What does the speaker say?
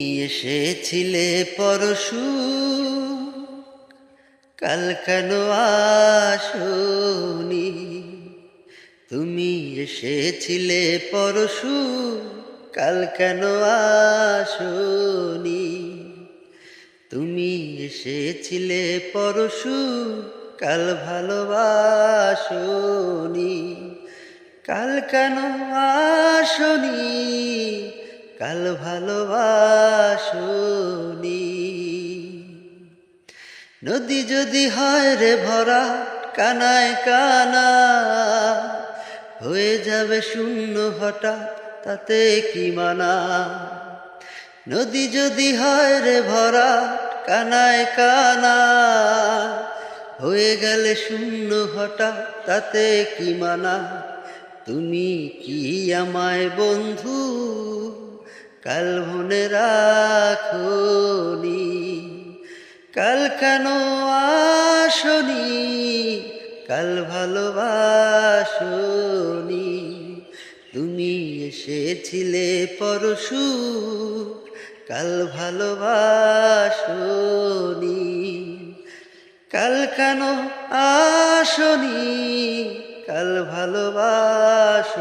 এসেছিলে পরশু, কাল কেন আসনি? তুমি এসেছিলে পরশু, কাল কেন আসনি? তুমি এসেছিলে পরশু, কাল ভালোবাসনি? কাল কেন আসনি? কাল ভালোবাসনি নদী যদি হয় রে ভরা কানায় কানা হয়ে যাবে শূন্য হঠাৎ, তাতে কি মানা? নদী যদি হয় রে ভরা কানায় কানা হয়ে গেলে শূন্য হঠাৎ, তাতে কি মানা? তুমি কি আমায় বন্ধু? কাল মনে রাখনি, কাল কেন আসনি, কাল ভালোবাসনি। তুমি এসেছিলে পরশু, কাল ভালোবাসনি, কাল কেন আসনি, কাল ভালোবাসনি।